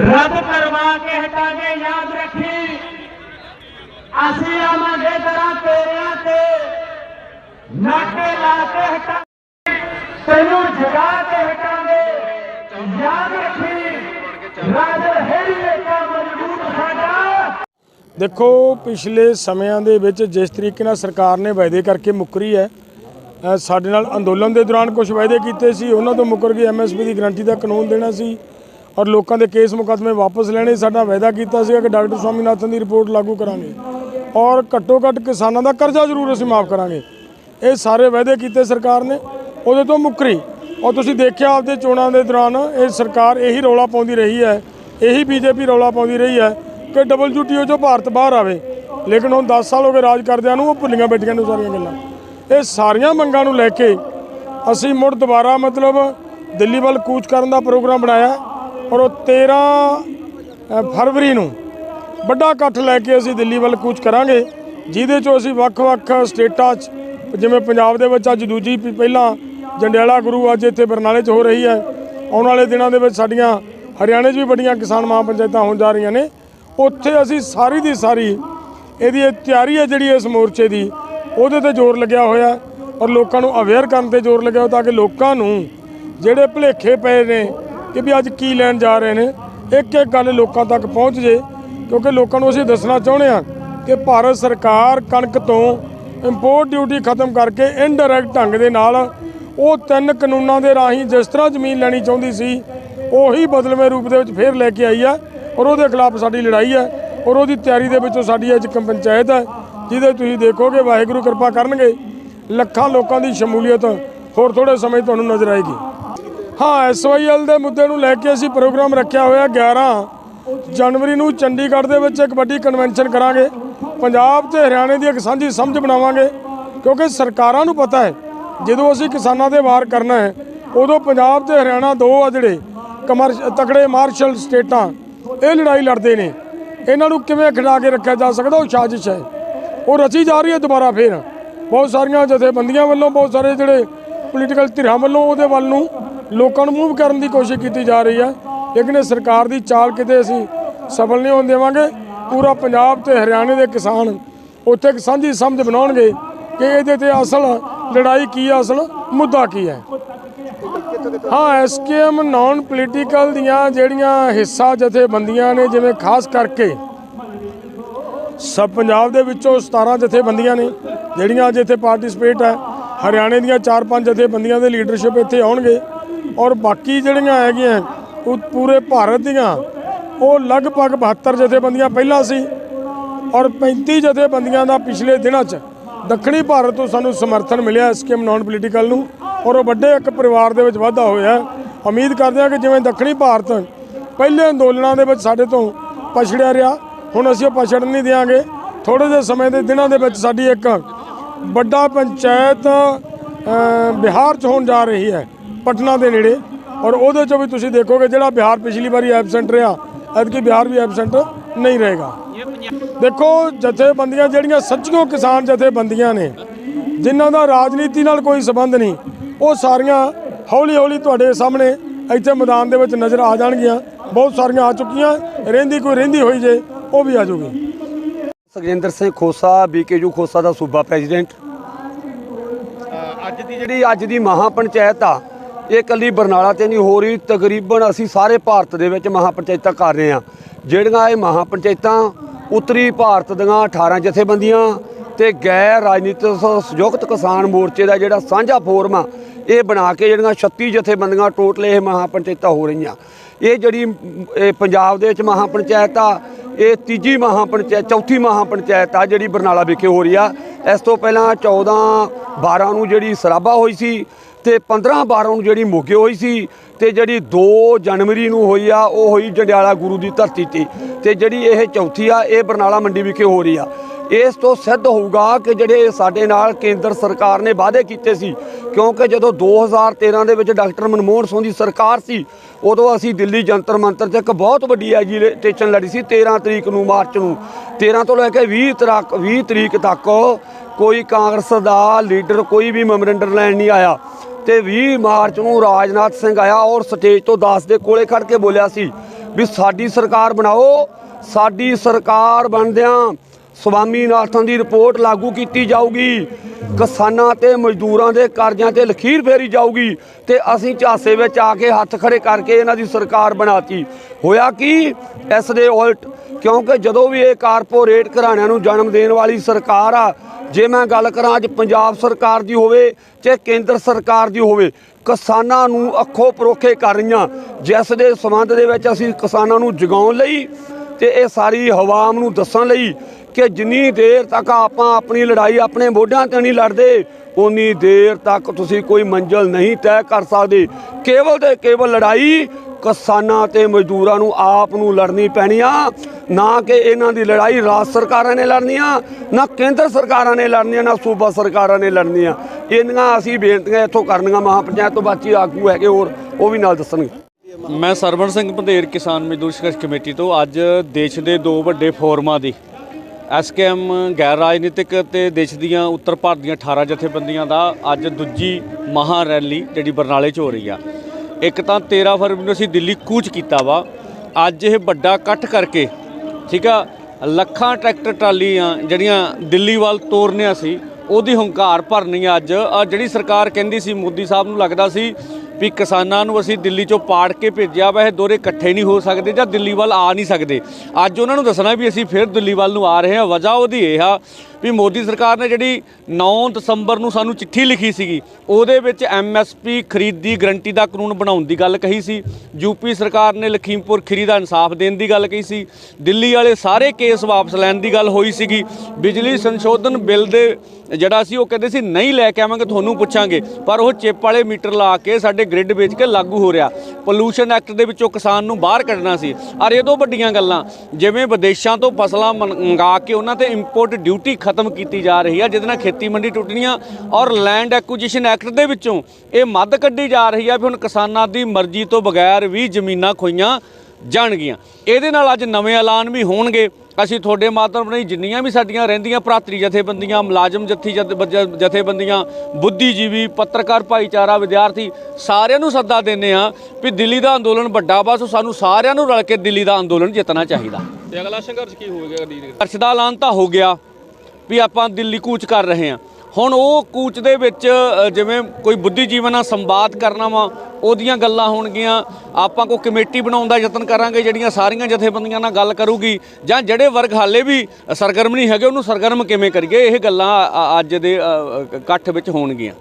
ਰੱਦ ਕਰਵਾ ਕੇ ਹਟਾਂਗੇ, ਯਾਦ ਰੱਖੀ। ਅਸੀਂ ਆਵਾਂਗੇ ਦਰਾਂ ਤੇਰਿਆਂ ਤੇ। ਨਾਕੇ ਲਾ ਕੇ ਹਟਾਂਗੇ, ਤੈਨੂੰ ਜਗਾ ਕੇ ਹਟਾਂਗੇ। ਯਾਦ ਰੱਖੀ, ਰਾਜ ਹੈਰੀ ਏਕਾ ਮਜ਼ਬੂਤ ਸਾਡਾ। ਦੇਖੋ, ਪਿਛਲੇ ਸਮਿਆਂ ਦੇ ਵਿੱਚ ਜਿਸ ਤਰੀਕੇ ਨਾਲ ਸਰਕਾਰ ਨੇ ਵਾਅਦੇ ਕਰਕੇ ਮੁੱਕਰੀ ਹੈ ਸਾਡੇ ਨਾਲ ਅੰਦੋਲਨ ਦੇ ਦੌਰਾਨ ਕੁਝ ਵਾਅਦੇ ਕੀਤੇ ਸੀ, ਉਹਨਾਂ ਤੋਂ ਮੁਕਰ ਕੇ ਐਮਐਸਪੀ ਦੀ ਗਰੰਟੀ ਦਾ ਕਾਨੂੰਨ ਦੇਣਾ ਸੀ। ਔਰ ਲੋਕਾਂ ਦੇ ਕੇਸ ਮੁਕੱਦਮੇ ਵਾਪਸ ਲੈਣੇ, ਸਾਡਾ ਵਾਅਦਾ ਕੀਤਾ ਸੀਗਾ ਕਿ ਡਾਕਟਰ ਸਵਾਮੀਨਾਥਨ ਦੀ ਰਿਪੋਰਟ ਲਾਗੂ ਕਰਾਂਗੇ। ਔਰ ਘੱਟੋ ਘੱਟ ਕਿਸਾਨਾਂ ਦਾ ਕਰਜ਼ਾ ਜ਼ਰੂਰ ਅਸੀਂ ਮਾਫ ਕਰਾਂਗੇ। ਇਹ ਸਾਰੇ ਵਾਅਦੇ ਕੀਤੇ ਸਰਕਾਰ ਨੇ। ਉਹਦੇ ਤੋਂ ਮੁੱਕਰੀ। ਔਰ ਤੁਸੀਂ ਦੇਖਿਆ ਆਪਦੇ ਚੋਣਾਂ ਦੇ ਦੌਰਾਨ ਇਹ ਸਰਕਾਰ ਇਹੀ ਰੌਲਾ ਪਾਉਂਦੀ ਰਹੀ ਹੈ, ਇਹੀ ਬੀਜੇਪੀ ਰੌਲਾ ਪਾਉਂਦੀ ਰਹੀ ਹੈ ਕਿ WTO ਚੋਂ ਭਾਰਤ ਬਾਹਰ ਆਵੇ। ਲੇਕਿਨ ਹੁਣ 10 ਸਾਲ ਹੋ ਗਏ ਰਾਜ ਕਰਦਿਆਂ ਨੂੰ, ਉਹ ਭੁੱਲੀਆਂ ਬੈਠੀਆਂ ਨੇ ਸਾਰੀਆਂ ਗੱਲਾਂ। ਇਹ ਸਾਰੀਆਂ ਮੰਗਾਂ ਨੂੰ ਲੈ ਕੇ ਅਸੀਂ ਮੁੜ ਦੁਬਾਰਾ ਮਤਲਬ ਦਿੱਲੀ ਵੱਲ ਕੂਚ ਕਰਨ ਦਾ ਪ੍ਰੋਗਰਾਮ ਬਣਾਇਆ। ਔਰ ਉਹ 13 ਫਰਵਰੀ ਨੂੰ ਵੱਡਾ ਇਕੱਠ ਲੈ ਕੇ ਅਸੀਂ ਦਿੱਲੀ ਵੱਲ ਕੂਚ ਕਰਾਂਗੇ, ਜਿਹਦੇ ਚੋਂ ਅਸੀਂ ਵੱਖ-ਵੱਖ ਸਟੇਟਾਂ 'ਚ, ਜਿਵੇਂ ਪੰਜਾਬ ਦੇ ਵਿੱਚ ਅੱਜ ਦੂਜੀ ਪ- ਪਹਿਲਾਂ ਜੰਡਿਆਲਾ ਗੁਰੂ ਅੱਜ ਇੱਥੇ ਬਰਨਾਲੇ 'ਚ ਹੋ ਰਹੀ ਹੈ। ਆਉਣ ਵਾਲੇ ਦਿਨਾਂ ਦੇ ਵਿੱਚ ਸਾਡੀਆਂ ਹਰਿਆਣੇ 'ਚ ਵੀ ਵੱਡੀਆਂ ਕਿਸਾਨ ਮਹਾਪੰਚਾਇਤਾਂ ਹੋਣ ਜਾ ਰਹੀਆਂ ਨੇ। ਉੱਥੇ ਅਸੀਂ ਸਾਰੀ ਦੀ ਸਾਰੀ ਇਹਦੀ ਇਹ ਤਿਆਰੀ ਹੈ ਜਿਹੜੀ ਇਸ ਮੋਰਚੇ ਦੀ, ਉਹਦੇ ਤੇ ਜ਼ੋਰ ਲੱਗਿਆ ਹੋਇਆ ਔਰ ਲੋਕਾਂ ਨੂੰ ਅਵੇਅਰ ਕਰਨ ਤੇ ਜ਼ੋਰ ਲੱਗਿਆ ਹੋਇਆ ਤਾਂ ਕਿ ਲੋਕਾਂ ਨੂੰ ਜਿਹੜੇ ਭੁਲੇਖੇ ਪਏ ਨੇ ਕਿ ਵੀ ਅੱਜ ਕੀ ਲੈਣ ਜਾ ਰਹੇ ਨੇ, ਇੱਕ ਇੱਕ ਗੱਲ ਲੋਕਾਂ ਤੱਕ ਪਹੁੰਚ ਜੇ, ਕਿਉਂਕਿ ਲੋਕਾਂ ਨੂੰ ਅਸੀਂ ਦੱਸਣਾ ਚਾਹੁੰਦੇ ਹਾਂ ਕਿ ਭਾਰਤ ਸਰਕਾਰ ਕਣਕ ਤੋਂ ਇੰਪੋਰਟ ਡਿਊਟੀ ਖਤਮ ਕਰਕੇ ਇਨਡਾਇਰੈਕਟ ਢੰਗ ਦੇ ਨਾਲ ਉਹ ਤਿੰਨ ਕਾਨੂੰਨਾਂ ਦੇ ਰਾਹੀਂ ਜਿਸ ਤਰ੍ਹਾਂ ਜ਼ਮੀਨ ਲੈਣੀ ਚਾਹੁੰਦੀ ਸੀ, ਉਹੀ ਬਦਲਵੇਂ ਰੂਪ ਦੇ ਵਿੱਚ ਫੇਰ ਲੈ ਕੇ ਆਈ ਹੈ ਔਰ ਉਹਦੇ ਖਿਲਾਫ ਸਾਡੀ ਲੜਾਈ ਹੈ ਔਰ ਉਹਦੀ ਤਿਆਰੀ ਦੇ ਵਿੱਚੋਂ ਸਾਡੀ ਅੱਜ ਇੱਕ ਪੰਚਾਇਤ ਹੈ ਜਿਹਦੇ ਤੁਸੀਂ ਦੇਖੋਗੇ ਵਾਹਿਗੁਰੂ ਕਿਰਪਾ ਕਰਨਗੇ, ਲੱਖਾਂ ਲੋਕਾਂ ਦੀ ਸ਼ਮੂਲੀਅਤ ਹੋਰ ਥੋੜੇ ਸਮੇਂ ਤੁਹਾਨੂੰ ਨਜ਼ਰ ਆਏਗੀ। ਹਾਂ ਐਸਵਾਈਐਲ ਦੇ ਮੁੱਦੇ ਨੂੰ ਲੈ ਕੇ ਅਸੀਂ ਪ੍ਰੋਗਰਾਮ ਰੱਖਿਆ ਹੋਇਆ 11 ਜਨਵਰੀ ਨੂੰ ਚੰਡੀਗੜ੍ਹ ਦੇ ਵਿੱਚ ਇੱਕ ਵੱਡੀ ਕਨਵੈਨਸ਼ਨ ਕਰਾਂਗੇ। ਪੰਜਾਬ ਤੇ ਹਰਿਆਣੇ ਦੀ ਇੱਕ ਸਾਂਝੀ ਸਮਝ ਬਣਾਵਾਂਗੇ। ਕਿਉਂਕਿ ਸਰਕਾਰਾਂ ਨੂੰ ਪਤਾ ਹੈ, ਜਦੋਂ ਅਸੀਂ ਕਿਸਾਨਾਂ ਦੇ ਵਾਰ ਕਰਨਾ ਹੈ, ਉਦੋਂ ਪੰਜਾਬ ਤੇ ਹਰਿਆਣਾ ਦੋ ਆ ਜਿਹੜੇ, ਕਮਰ, ਤਕੜੇ ਮਾਰਸ਼ਲ ਸਟੇਟਾਂ, ਇਹ ਲੜਾਈ ਲੜਦੇ ਨੇ। ਇਹਨਾਂ ਨੂੰ ਕਿਵੇਂ ਖਿਡਾ ਕੇ ਰੱਖਿਆ ਜਾ ਸਕਦਾ, ਉਹ ਸਾਜ਼ਿਸ਼ ਹੈ। ਉਹ ਰਚੀ ਜਾ ਰਹੀ ਹੈ ਦੁਬਾਰਾ ਫੇਰ। ਬਹੁਤ ਸਾਰੀਆਂ ਜਥੇਬੰਦੀਆਂ ਵੱਲੋਂ, ਬਹੁਤ ਸਾਰੇ ਜਿਹੜੇ ਪੋਲੀਟੀਕਲ ਧਿਰਾਂ ਵੱਲੋਂ ਉਹਦੇ ਵੱਲ ਨੂੰ ਲੋਕਾਂ ਨੂੰ ਮੂਵ ਕਰਨ ਦੀ ਕੋਸ਼ਿਸ਼ ਕੀਤੀ ਜਾ ਰਹੀ ਹੈ ਲੇਕਿਨ ਇਹ ਸਰਕਾਰ ਦੀ ਚਾਲ ਕਿਤੇ ਅਸੀਂ ਸਫਲ ਨਹੀਂ ਹੋਣ ਦੇਵਾਂਗੇ। ਪੂਰਾ ਪੰਜਾਬ ਤੇ ਹਰਿਆਣੇ ਦੇ ਕਿਸਾਨ ਉੱਥੇ ਇੱਕ ਸਾਂਝੀ ਸਮਝ ਬਣਾਉਣਗੇ ਕਿ ਇਹਦੇ ਤੇ ਅਸਲ ਲੜਾਈ ਕੀ ਹੈ ਅਸਲ ਮੁੱਦਾ ਕੀ ਹੈ। ਹਾਂ ਐਸਕੇਐਮ ਨਾਨ ਪੋਲੀਟੀਕਲ ਦੀਆਂ ਜਿਹੜੀਆਂ ਹਿੱਸਾ ਜਥੇਬੰਦੀਆਂ ਨੇ, ਜਿਵੇਂ ਖਾਸ ਕਰਕੇ ਸਭ ਪੰਜਾਬ ਦੇ ਵਿੱਚੋਂ 17 ਜਥੇਬੰਦੀਆਂ ਨੇ, ਜਿਹੜੀਆਂ ਅੱਜ ਇੱਥੇ ਪਾਰਟਿਸਿਪੇਟ ਹੈ। ਹਰਿਆਣੇ ਦੀਆਂ 4-5 ਜਥੇਬੰਦੀਆਂ ਦੇ ਲੀਡਰਸ਼ਿਪ ਇੱਥੇ ਆਉਣਗੇ। ਔਰ ਬਾਕੀ ਜਿਹੜੀਆਂ ਹੈਗੀਆਂ, ਉਹ ਪੂਰੇ ਭਾਰਤ ਦੀਆਂ, ਉਹ ਲਗਭਗ 72 ਜਥੇਬੰਦੀਆਂ ਪਹਿਲਾਂ ਸੀ ਔਰ 35 ਜਥੇਬੰਦੀਆਂ ਦਾ ਪਿਛਲੇ ਦਿਨਾਂ 'ਚ ਦੱਖਣੀ ਭਾਰਤ ਤੋਂ ਸਾਨੂੰ ਸਮਰਥਨ ਮਿਲਿਆ ਸਕੀਮ ਨਾਨ ਪੋਲੀਟੀਕਲ ਨੂੰ ਔਰ ਉਹ ਵੱਡੇ ਇੱਕ ਪਰਿਵਾਰ ਦੇ ਵਿੱਚ ਵਾਧਾ ਹੋਇਆ। ਉਮੀਦ ਕਰਦੇ ਹਾਂ ਕਿ ਜਿਵੇਂ ਦੱਖਣੀ ਭਾਰਤ ਪਹਿਲੇ ਅੰਦੋਲਨਾਂ ਦੇ ਵਿੱਚ ਸਾਡੇ ਤੋਂ ਪਛੜਿਆ ਰਿਹਾ, ਹੁਣ ਅਸੀਂ ਉਹ ਪਛੜਨ ਨਹੀਂ ਦਿਆਂਗੇ। ਥੋੜੇ ਜਿਹੇ ਸਮੇਂ ਦੇ ਦਿਨਾਂ ਦੇ ਵਿੱਚ ਸਾਡੀ ਇੱਕ ਵੱਡਾ ਪੰਚਾਇਤ ਬਿਹਾਰ 'ਚ ਹੋਣ ਜਾ ਰਹੀ ਹੈ। ਪਟਨਾ ਦੇ ਨੇੜੇ। ਔਰ ਉਹਦੇ 'ਚੋਂ ਵੀ ਤੁਸੀਂ ਦੇਖੋਗੇ ਜਿਹੜਾ ਬਿਹਾਰ ਪਿਛਲੀ ਵਾਰੀ ਐਬਸੈਂਟ ਰਿਹਾ ਐਤਕੀ ਬਿਹਾਰ ਵੀ ਐਬਸੈਂਟ ਨਹੀਂ ਰਹੇਗਾ। ਦੇਖੋ ਜਥੇਬੰਦੀਆਂ ਜਿਹੜੀਆਂ ਸੱਚੀਆਂ ਕਿਸਾਨ ਜਥੇਬੰਦੀਆਂ ਨੇ ਜਿਨ੍ਹਾਂ ਦਾ ਰਾਜਨੀਤੀ ਨਾਲ ਕੋਈ ਸਬੰਧ ਨਹੀਂ ਉਹ ਸਾਰੀਆਂ ਹੌਲੀ ਹੌਲੀ ਤੁਹਾਡੇ ਸਾਹਮਣੇ ਇੱਥੇ ਮੈਦਾਨ ਦੇ ਵਿੱਚ ਨਜ਼ਰ ਆ ਜਾਣਗੀਆਂ। ਬਹੁਤ ਸਾਰੀਆਂ ਆ ਚੁੱਕੀਆਂ ਰਹਿੰਦੀ ਕੋਈ ਰਹਿੰਦੀ ਹੋਈ ਜੇ ਉਹ ਵੀ ਆ ਜਾਊਗੀ। ਸੁਖਜਿੰਦਰ ਸਿੰਘ ਖੋਸਾ ਬੀਕੇਯੂ ਖੋਸਾ ਦਾ ਸੂਬਾ ਪ੍ਰੈਜ਼ੀਡੈਂਟ। ਅੱਜ ਦੀ ਜਿਹੜੀ ਅੱਜ ਦੀ ਮਹਾ ਪੰਚਾਇਤ ਆ ਇਹ ਕੱਲੀ ਬਰਨਾਲਾ ਤੇ ਨਹੀਂ ਹੋ ਰਹੀ ਤਕਰੀਬਨ ਅਸੀਂ ਸਾਰੇ ਭਾਰਤ ਦੇ ਵਿੱਚ ਮਹਾ ਪੰਚਾਇਤਾਂ ਕਰ ਰਹੇ ਹਾਂ। ਜਿਹੜੀਆਂ ਇਹ ਮਹਾ ਪੰਚਾਇਤਾਂ ਉੱਤਰੀ ਭਾਰਤ ਦੀਆਂ 18 ਜਥੇਬੰਦੀਆਂ ਤੇ ਗੈਰ ਰਾਜਨੀਤਿਕ ਸ- ਸੰਯੁਕਤ ਕਿਸਾਨ ਮੋਰਚੇ ਦਾ ਜਿਹੜਾ ਸਾਂਝਾ ਫੋਰਮ ਆ, ਇਹ ਬਣਾ ਕੇ ਜਿਹੜੀਆਂ 36 ਜਥੇਬੰਦੀਆਂ ਟੋਟਲ ਇਹ ਮਹਾ ਪੰਚਾਇਤਾਂ ਹੋ ਰਹੀਆਂ। ਇਹ ਜਿਹੜੀ ਇਹ ਪੰਜਾਬ ਦੇ ਵਿੱਚ ਮਹਾ ਪੰਚਾਇਤ ਆ, ਇਹ ਤੀਜੀ ਮਹਾ ਪੰਚਾਇਤ ਚੌਥੀ ਮਹਾ ਪੰਚਾਇਤ ਆ ਜਿਹੜੀ ਬਰਨਾਲਾ ਵਿਖੇ ਹੋ ਰਹੀ ਆ। ਇਸ ਤੋਂ ਪਹਿਲਾਂ 14 12 ਨੂੰ ਜਿਹੜੀ ਸਰਾਭਾ ਹੋਈ ਸੀ ਤੇ 15 12 ਨੂੰ ਜਿਹੜੀ ਮੋਗੇ ਹੋਈ ਸੀ ਤੇ ਜਿਹੜੀ 2 ਜਨਵਰੀ ਨੂੰ ਹੋਈ ਆ, ਉਹ ਹੋਈ ਜੰਡਿਆਲਾ ਗੁਰੂ ਦੀ ਧਰਤੀ ਤੇ। ਤੇ ਜਿਹੜੀ ਇਹ ਚੌਥੀ ਆ, ਇਹ ਬਰਨਾਲਾ ਮੰਡੀ ਵਿਖੇ ਹੋ ਰਹੀ ਆ। ਇਸ ਤੋਂ ਸਿੱਧ ਹੋਊਗਾ ਕਿ ਜਿਹੜੇ ਸਾਡੇ ਨਾਲ ਕੇਂਦਰ ਸਰਕਾਰ ਨੇ ਵਾਅਦੇ ਕੀਤੇ ਸੀ, ਕਿਉਂਕਿ ਜਦੋਂ 2013 ਦੇ ਵਿੱਚ ਡਾਕਟਰ ਮਨਮੋਹਨ ਸਿੰਘ ਦੀ ਸਰਕਾਰ ਸੀ, ਉਦੋਂ ਅਸੀਂ ਦਿੱਲੀ ਜੰਤਰ ਮੰਤਰ 'ਚ ਇੱਕ ਬਹੁਤ ਵੱਡੀ ਐਜੀਟੇਸ਼ਨ ਲੜੀ ਸੀ 13 ਤਰੀਕ ਨੂੰ ਮਾਰਚ ਨੂੰ। 13 ਤੋਂ ਲੈ ਕੇ 20 ਤੱਕ 20 ਤਰੀਕ ਤੱਕ ਕੋਈ ਕਾਂਗਰਸ ਦਾ ਲੀਡਰ, ਕੋਈ ਵੀ ਮੈਮੋਰੈਂਡਮ ਲੈਣ ਨਹੀਂ ਆਇਆ। ਤੇ 20 ਮਾਰਚ ਨੂੰ ਰਾਜਨਾਥ ਸਿੰਘ ਆਇਆ ਔਰ ਸਟੇਜ ਤੋਂ ਦਾਸ ਦੇ ਕੋਲੇ ਖੜ ਕੇ ਬੋਲਿਆ ਸੀ ਵੀ ਸਾਡੀ ਸਰਕਾਰ ਬਣਾਓ, ਸਾਡੀ ਸਰਕਾਰ ਬਣਦਿਆਂ ਸਵਾਮੀਨਾਥਨ ਦੀ ਰਿਪੋਰਟ ਲਾਗੂ ਕੀਤੀ ਜਾਊਗੀ। ਕਿਸਾਨਾਂ ਤੇ ਮਜ਼ਦੂਰਾਂ ਦੇ ਕਰਜ਼ਿਆਂ ਤੇ ਲਖੀਰ ਫੇਰੀ ਜਾਊਗੀ ਤੇ ਅਸੀਂ ਝਾਸੇ ਵਿੱਚ ਆ ਕੇ ਹੱਥ ਖੜੇ ਕਰਕੇ ਇਹਨਾਂ ਦੀ ਸਰਕਾਰ ਬਣਾਤੀ। ਹੋਇਆ ਕੀ? ਇਸ ਦੇ ਉਲਟ, ਕਿਉਂਕਿ ਜਦੋਂ ਵੀ ਇਹ ਕਾਰਪੋਰੇਟ ਘਰਾਣਿਆਂ ਨੂੰ ਜਨਮ ਦੇਣ ਵਾਲੀ ਸਰਕਾਰ ਆ, ਜੇ ਮੈਂ ਗੱਲ ਕਰਾਂ ਅੱਜ ਪੰਜਾਬ ਸਰਕਾਰ ਦੀ ਹੋਵੇ ਚਾਹੇ ਕੇਂਦਰ ਸਰਕਾਰ ਦੀ ਹੋਵੇ, ਕਿਸਾਨਾਂ ਨੂੰ ਅੱਖੋਂ ਪਰੋਖੇ ਕਰ ਰਹੀਆਂ। ਜਿਸ ਦੇ ਸੰਬੰਧ ਦੇ ਵਿੱਚ ਅਸੀਂ ਕਿਸਾਨਾਂ ਨੂੰ ਜਗਾਉਣ ਲਈ ਤੇ ਇਹ ਸਾਰੀ ਹਵਾਮ ਨੂੰ ਦੱਸਣ ਲਈ ਕਿ ਜਿੰਨੀ ਦੇਰ ਤੱਕ ਆਪਾਂ ਆਪਣੀ ਲੜਾਈ ਆਪਣੇ ਮੋਢਿਆਂ ਤੇ ਨਹੀਂ ਲੜਦੇ ਉਨੀ ਦੇਰ ਤੱਕ ਤੁਸੀਂ ਕੋਈ ਮੰਜ਼ਲ ਨਹੀਂ ਤੈਅ ਕਰ ਸਕਦੇ। ਕੇਵਲ ਤੇ ਕੇਵਲ ਲੜਾਈ ਕਿਸਾਨਾਂ ਤੇ ਮਜ਼ਦੂਰਾਂ ਨੂੰ ਆਪ ਨੂੰ ਲੜਨੀ ਪੈਣੀ ਆ ਨਾ ਕਿ ਇਹਨਾਂ ਦੀ ਲੜਾਈ ਰਾਜ ਸਰਕਾਰਾਂ ਨੇ ਲੜਨੀ ਆ ਨਾ ਕੇਂਦਰ ਸਰਕਾਰਾਂ ਨੇ ਲੜਨੀ ਆ ਨਾ ਸੂਬਾ ਸਰਕਾਰਾਂ ਨੇ ਲੜਨੀ ਆ ਇੰਨੀਆਂ ਅਸੀਂ ਬੇਨਤੀਆਂ ਇੱਥੋਂ ਕਰਨੀਆਂ, ਮਹਾਪੰਚਾਇਤ ਤੋਂ ਬਾਕੀ ਆਗੂ ਹੈਗੇ ਹੋਰ, ਉਹ ਵੀ ਨਾਲ ਦੱਸਣਗੇ। ਮੈਂ ਸਰਵਣ ਸਿੰਘ ਪੰਧੇਰ ਕਿਸਾਨ ਮਜ਼ਦੂਰ ਸੰਘਰਸ਼ ਕਮੇਟੀ ਤੋਂ, ਅੱਜ ਦੇਸ਼ ਦੇ ਦੋ ਵੱਡੇ ਫੋਰਮਾਂ ਦੀ ਐਸਕੇਐਮ ਗੈਰ ਰਾਜਨੀਤਿਕ ਤੇ ਦੇਸ਼ ਦੀਆਂ ਉੱਤਰ ਭਾਰਤ ਦੀਆਂ 18 ਜਥੇਬੰਦੀਆਂ ਦਾ ਅੱਜ ਦੂਜੀ ਮਹਾ ਰੈਲੀ ਜਿਹੜੀ ਬਰਨਾਲੇ 'ਚ ਹੋ ਰਹੀ ਆ। ਇੱਕ ਤਾਂ 13 ਫਰਵਰੀ ਨੂੰ ਅਸੀਂ ਦਿੱਲੀ ਕੂਚ ਕੀਤਾ ਵਾ। ਅੱਜ ਇਹ ਵੱਡਾ ਇਕੱਠ ਕਰਕੇ, ਠੀਕ ਆ, ਲੱਖਾਂ ਟਰੈਕਟਰ ਟਰਾਲੀਆਂ ਜਿਹੜੀਆਂ ਦਿੱਲੀ ਵੱਲ ਤੋਰਨੀਆਂ ਸੀ, ਉਹਦੀ ਹੰਕਾਰ ਭਰਨੀ ਆ ਅੱਜ। ਜਿਹੜੀ ਸਰਕਾਰ ਕਹਿੰਦੀ ਸੀ, ਮੋਦੀ ਸਾਹਿਬ ਨੂੰ ਲੱਗਦਾ ਸੀ ਵੀ ਕਿਸਾਨਾਂ ਨੂੰ ਅਸੀਂ ਦਿੱਲੀ ਚੋਂ ਪਾੜ ਕੇ ਭੇਜਿਆ ਵਾ, ਇਹ ਦੋਰੇ ਇਕੱਠੇ ਨਹੀਂ ਹੋ ਸਕਦੇ ਜਾਂ ਦਿੱਲੀ ਵੱਲ ਆ ਨਹੀਂ ਸਕਦੇ। ਅੱਜ ਉਹਨਾਂ ਨੂੰ ਦੱਸਣਾ ਵੀ ਅਸੀਂ ਫਿਰ ਦਿੱਲੀ ਵੱਲ ਨੂੰ ਆ ਰਹੇ ਹਾਂ, ਵਜ੍ਹਾ ਉਹਦੀ ਇਹ ਆ ਵੀ ਮੋਦੀ ਸਰਕਾਰ ਨੇ ਜਿਹੜੀ 9 ਦਸੰਬਰ ਨੂੰ ਸਾਨੂੰ ਚਿੱਠੀ ਲਿਖੀ ਸੀਗੀ, ਉਹਦੇ ਵਿੱਚ ਐਮਐਸਪੀ ਖਰੀਦ ਦੀ ਗਰੰਟੀ ਦਾ ਕਾਨੂੰਨ ਬਣਾਉਣ ਦੀ ਗੱਲ ਕਹੀ ਸੀ ਯੂਪੀ ਸਰਕਾਰ ਨੇ ਲਖੀਮਪੁਰ ਖਰੀ ਦਾ ਇਨਸਾਫ ਦੇਣ ਦੀ ਗੱਲ ਕਹੀ ਸੀ, ਦਿੱਲੀ ਵਾਲੇ ਸਾਰੇ ਕੇਸ ਵਾਪਸ ਲੈਣ ਦੀ ਗੱਲ ਹੋਈ ਸੀਗੀ, ਬਿਜਲੀ ਸੰਸ਼ੋਧਨ ਬਿੱਲ ਦੇ ਜਿਹੜਾ ਸੀ ਉਹ ਕਹਿੰਦੇ ਸੀ, ਨਹੀਂ ਲੈ ਕੇ ਆਵਾਂਗੇ, ਤੁਹਾਨੂੰ ਪੁੱਛਾਂਗੇ। ਪਰ ਉਹ ਚਿੱਪ ਵਾਲੇ ਮੀਟਰ ਲਾ ਕੇ ਸਾਡੇ ਗ੍ਰਿਡ ਵੇਚ ਕੇ ਲਾਗੂ ਹੋ ਰਿਹਾ। ਪੋਲੂਸ਼ਨ ਐਕਟ ਦੇ ਵਿੱਚੋਂ ਕਿਸਾਨ ਨੂੰ ਬਾਹਰ ਕੱਢਣਾ ਸੀ। ਔਰ ਇਹ ਤੋਂ ਵੱਡੀਆਂ ਗੱਲਾਂ, ਜਿਵੇਂ ਵਿਦੇਸ਼ਾਂ ਤੋਂ ਫਸਲਾਂ ਮੰਗਾ ਕੇ ਉਹਨਾਂ ਤੇ ਇੰਪੋਰਟ ਡਿਊਟੀ ਖਤਮ ਕੀਤੀ ਜਾ ਰਹੀ ਆ ਜਿਹਦੇ ਨਾਲ ਖੇਤੀ ਮੰਡੀ ਟੁੱਟਣੀਆਂ ਔਰ ਲੈਂਡ ਐਕੁਜੀਸ਼ਨ ਐਕਟ ਦੇ ਵਿੱਚੋਂ ਇਹ ਮੱਦ ਕੱਢੀ ਜਾ ਰਹੀ ਆ ਵੀ ਹੁਣ ਕਿਸਾਨਾਂ ਦੀ ਮਰਜ਼ੀ ਤੋਂ ਬਗੈਰ ਵੀ ਜ਼ਮੀਨਾਂ ਖੋਈਆਂ ਜਾਣਗੀਆਂ। ਇਹਦੇ ਨਾਲ ਅੱਜ ਨਵੇਂ ਐਲਾਨ ਵੀ ਹੋਣਗੇ। ਅਸੀਂ ਤੁਹਾਡੇ ਮਾਧਿਅਮ ਰਾਹੀਂ ਜਿੰਨੀਆਂ ਵੀ ਸਾਡੀਆਂ ਰਹਿੰਦੀਆਂ ਭਰਾਤਰੀ ਜਥੇਬੰਦੀਆਂ ਮੁਲਾਜ਼ਮ ਜਥੀ ਜਥੇਬੰਦੀਆਂ ਬੁੱਧੀਜੀਵੀ ਪੱਤਰਕਾਰ ਭਾਈਚਾਰਾ ਵਿਦਿਆਰਥੀ ਸਾਰਿਆਂ ਨੂੰ ਸੱਦਾ ਦਿੰਦੇ ਆ ਵੀ ਦਿੱਲੀ ਦਾ ਅੰਦੋਲਨ ਵੱਡਾ ਵਾ ਸੋ ਸਾਨੂੰ ਸਾਰਿਆਂ ਨੂੰ ਰਲ ਕੇ ਦਿੱਲੀ ਦਾ ਅੰਦੋਲਨ ਜਿੱਤਣਾ ਚਾਹੀਦਾ। ਤੇ ਅਗਲਾ ਸੰਘਰਸ਼ ਕੀ ਹੋਵੇਗਾ ਸੰਘਰਸ਼ ਦਾ ਐਲਾਨ ਤਾਂ ਹੋ ਗਿਆ। ਵੀ ਆਪਾਂ ਦਿੱਲੀ ਕੂਚ ਕਰ ਰਹੇ ਹਾਂ। ਹੁਣ ਉਹ ਕੂਚ ਦੇ ਵਿੱਚ ਜਿਵੇਂ ਕੋਈ ਬੁੱਧੀਜੀਵੀ ਨਾਲ ਸੰਵਾਦ ਕਰਨਾ ਵਾ, ਉਹਦੀਆਂ ਗੱਲਾਂ ਹੋਣਗੀਆਂ। ਆਪਾਂ ਕੋਈ ਕਮੇਟੀ ਬਣਾਉਣ ਦਾ ਯਤਨ ਕਰਾਂਗੇ, ਜਿਹੜੀਆਂ ਸਾਰੀਆਂ ਜਥੇਬੰਦੀਆਂ ਨਾਲ ਗੱਲ ਕਰੂਗੀ, ਜਾਂ ਜਿਹੜੇ ਵਰਗ ਹਾਲੇ ਵੀ ਸਰਗਰਮ ਨਹੀਂ ਹੈਗੇ, ਉਹਨੂੰ ਸਰਗਰਮ ਕਿਵੇਂ ਕਰੀਏ? ਇਹ ਗੱਲਾਂ ਅ- ਅੱਜ ਦੇ ਇਕੱਠ ਵਿੱਚ ਹੋਣਗੀਆਂ।